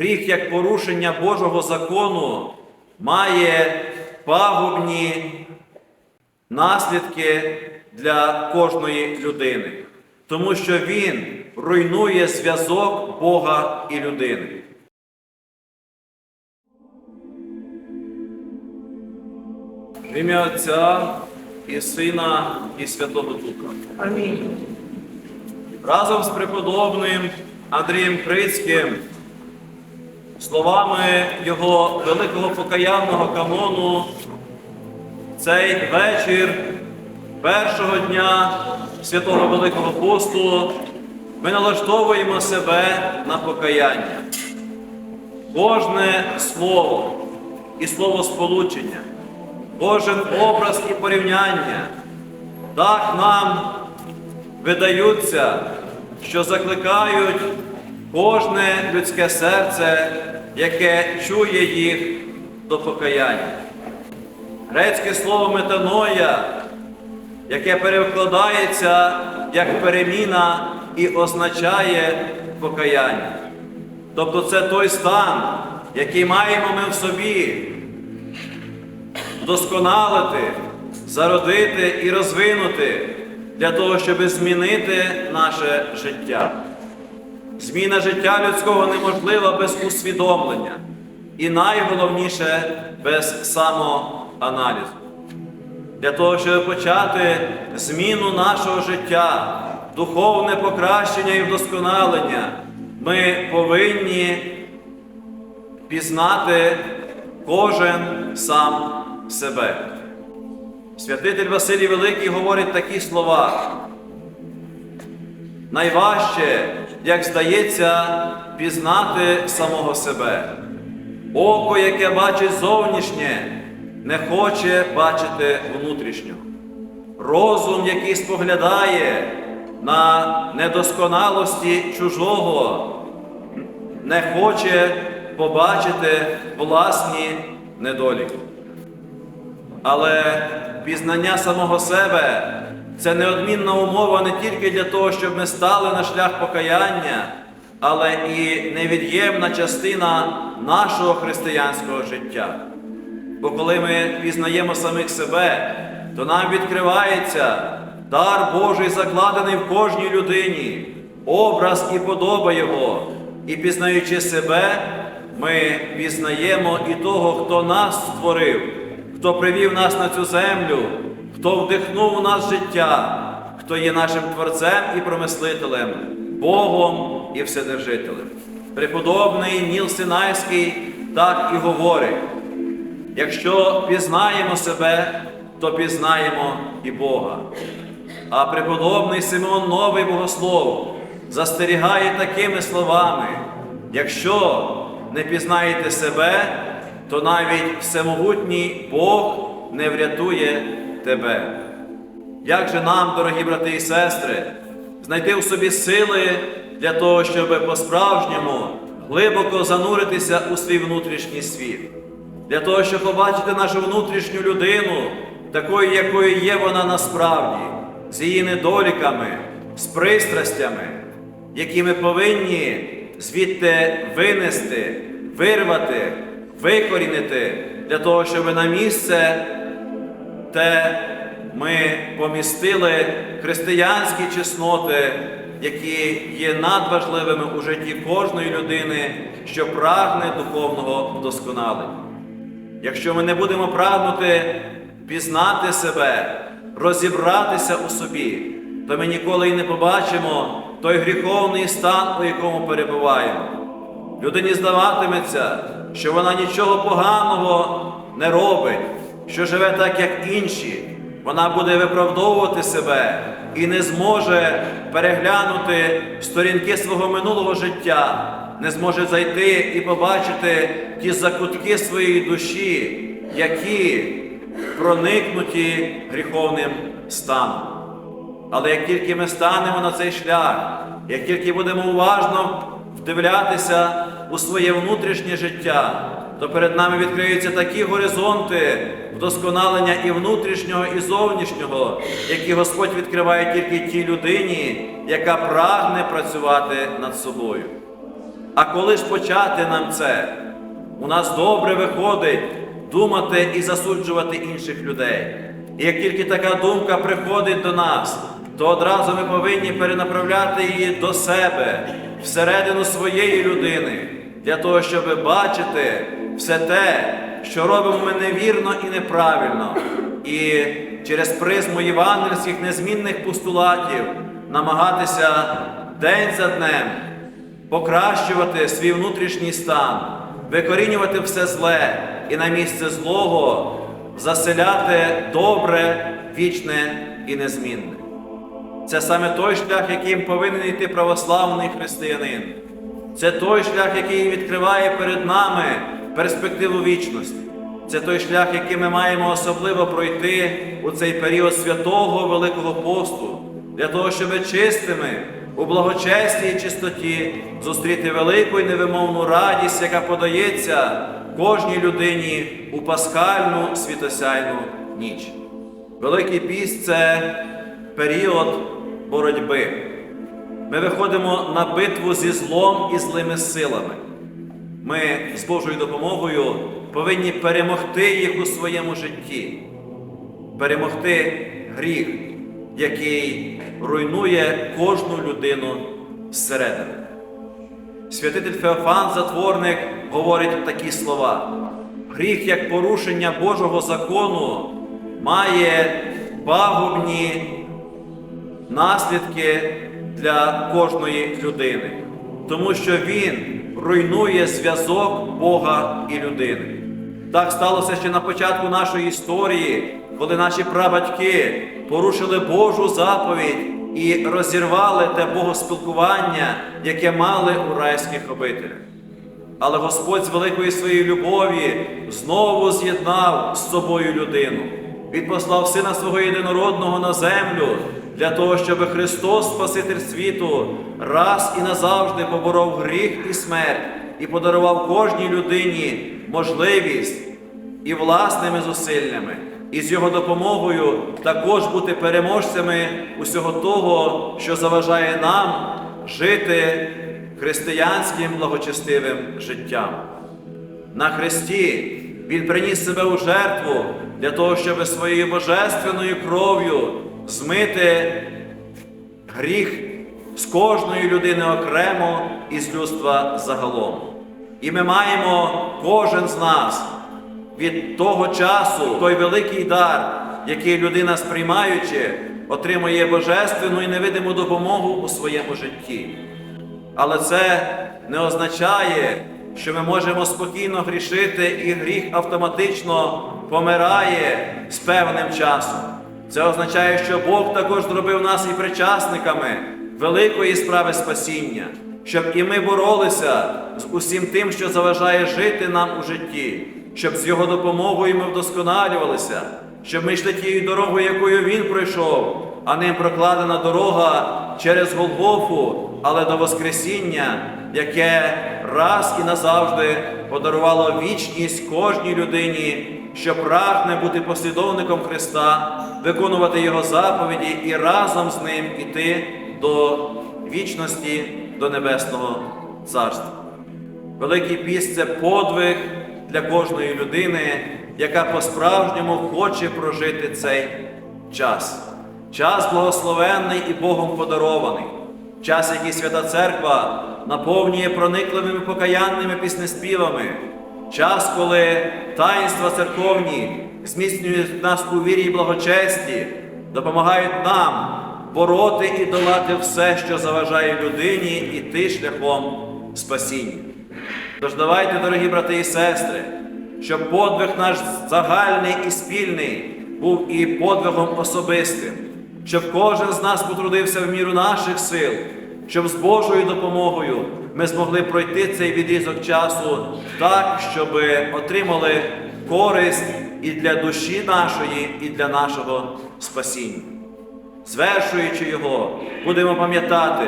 гріх як порушення Божого закону має пагубні наслідки для кожної людини, тому що він руйнує зв'язок Бога і людини. В ім'я Отця і Сина, і Святого Духа. Амінь. Разом з преподобним Андрієм Крицьким, словами його великого покаянного канону, цей вечір першого дня святого Великого посту ми налаштовуємо себе на покаяння. Кожне слово і слово сполучення, кожен образ і порівняння так нам видаються, що закликають кожне людське серце, яке чує їх до покаяння. Грецьке слово метаноя, яке перекладається як переміна і означає покаяння. Тобто це той стан, який маємо ми в собі вдосконалити, зародити і розвинути для того, щоб змінити наше життя. Зміна життя людського неможлива без усвідомлення і найголовніше без самоаналізу. Для того, щоб почати зміну нашого життя, духовне покращення і вдосконалення, ми повинні пізнати кожен сам себе. Святитель Василій Великий говорить такі слова. Найважче, як здається, пізнати самого себе. Око, яке бачить зовнішнє, не хоче бачити внутрішнього. Розум, який споглядає на недосконалості чужого, не хоче побачити власні недоліки. Але пізнання самого себе це неодмінна умова не тільки для того, щоб ми стали на шлях покаяння, але і невід'ємна частина нашого християнського життя. Бо коли ми пізнаємо самих себе, то нам відкривається дар Божий, закладений в кожній людині, образ і подоба Його. І пізнаючи себе, ми пізнаємо і того, хто нас створив, хто привів нас на цю землю, хто вдихнув у нас життя, хто є нашим Творцем і промислителем, Богом і Вседержителем. Преподобний Ніл Синайський так і говорить. Якщо пізнаємо себе, то пізнаємо і Бога. А преподобний Симеон Новий Богослов застерігає такими словами: якщо не пізнаєте себе, то навіть всемогутній Бог не врятує тебе. Як же нам, дорогі брати і сестри, знайти в собі сили для того, щоб по-справжньому глибоко зануритися у свій внутрішній світ, для того, щоб побачити нашу внутрішню людину, такою, якою є вона насправді, з її недоліками, з пристрастями, які ми повинні звідти винести, вирвати, викорінити для того, щоб на місце те ми помістили християнські чесноти, які є надважливими у житті кожної людини, що прагне духовного вдосконалення. Якщо ми не будемо прагнути пізнати себе, розібратися у собі, то ми ніколи й не побачимо той гріховний стан, у якому перебуваємо. Людині здаватиметься, що вона нічого поганого не робить, що живе так, як інші. Вона буде виправдовувати себе і не зможе переглянути сторінки свого минулого життя, не зможе зайти і побачити ті закутки своєї душі, які проникнуті гріховним станом. Але як тільки ми станемо на цей шлях, як тільки будемо уважно вдивлятися у своє внутрішнє життя, то перед нами відкриються такі горизонти вдосконалення і внутрішнього, і зовнішнього, які Господь відкриває тільки тій людині, яка прагне працювати над собою. А коли ж почати нам це? У нас добре виходить думати і засуджувати інших людей. І як тільки така думка приходить до нас, то одразу ми повинні перенаправляти її до себе, всередину своєї людини, для того, щоб бачити все те, що робимо ми невірно і неправильно, і через призму євангельських незмінних постулатів намагатися день за днем покращувати свій внутрішній стан, викорінювати все зле і на місце злого заселяти добре, вічне і незмінне. Це саме той шлях, яким повинен йти православний християнин. Це той шлях, який відкриває перед нами перспективу вічності. Це той шлях, який ми маємо особливо пройти у цей період святого Великого посту, для того, щоб чистими у благочесті і чистоті зустріти велику і невимовну радість, яка подається кожній людині у пасхальну світосяйну ніч. Великий піст це період боротьби. Ми виходимо на битву зі злом і злими силами. Ми з Божою допомогою повинні перемогти їх у своєму житті, перемогти гріх, який руйнує кожну людину зсередини. Святитель Феофан, затворник, говорить такі слова: гріх як порушення Божого закону має пагубні наслідки для кожної людини, тому що він руйнує зв'язок Бога і людини. Так сталося ще на початку нашої історії, коли наші прабатьки порушили Божу заповідь і розірвали те богоспілкування, яке мали у райських обителях. Але Господь з великої своєї любові знову з'єднав з собою людину. Він послав Сина свого єдинородного на землю для того, щоб Христос, Спаситель світу, раз і назавжди поборов гріх і смерть і подарував кожній людині можливість і власними зусиллями, і з його допомогою також бути переможцями усього того, що заважає нам жити християнським благочестивим життям. На Христі Він приніс себе у жертву для того, щоб своєю божественною кров'ю змити гріх з кожної людини окремо і з людства загалом. І ми маємо кожен з нас від того часу той великий дар, який людина, сприймаючи, отримує божественну і невидиму допомогу у своєму житті. Але це не означає, що ми можемо спокійно грішити, і гріх автоматично помирає з певним часом. Це означає, що Бог також зробив нас і причасниками великої справи спасіння, щоб і ми боролися з усім тим, що заважає жити нам у житті, щоб з Його допомогою ми вдосконалювалися, щоб ми йшли тією дорогою, якою Він пройшов, а ним прокладена дорога через Голгофу, але до Воскресіння, яке раз і назавжди подарувало вічність кожній людині, що прагне бути послідовником Христа, виконувати Його заповіді і разом з ним іти до вічності, до Небесного Царства. Великий піст це подвиг для кожної людини, яка по-справжньому хоче прожити цей час. Час благословенний і Богом подарований, час, який Свята Церква наповнює проникливими покаянними піснеспівами, час, коли таїнства церковні зміцнюють нас у вірі і благочесті, допомагають нам бороти і долати все, що заважає людині іти шляхом спасіння. Тож давайте, дорогі брати і сестри, щоб подвиг наш загальний і спільний був і подвигом особистим, щоб кожен з нас потрудився в міру наших сил, щоб з Божою допомогою ми змогли пройти цей відрізок часу так, щоб отримали користь і для душі нашої, і для нашого спасіння. Звершуючи його, будемо пам'ятати,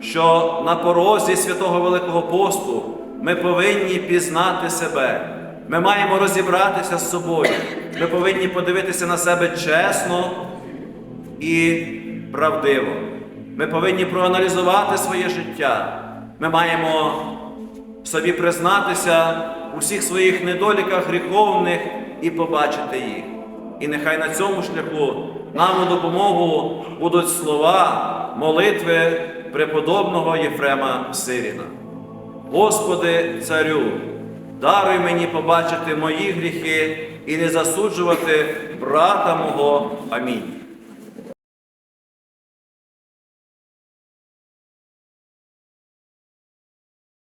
що на порозі святого Великого посту ми повинні пізнати себе. Ми маємо розібратися з собою. Ми повинні подивитися на себе чесно і правдиво. Ми повинні проаналізувати своє життя. Ми маємо собі признатися у всіх своїх недоліках гріховних і побачити їх. І нехай на цьому шляху нам у допомогу будуть слова, молитви преподобного Єфрема Сиріна. Господи, царю, даруй мені побачити мої гріхи і не засуджувати брата мого. Амінь.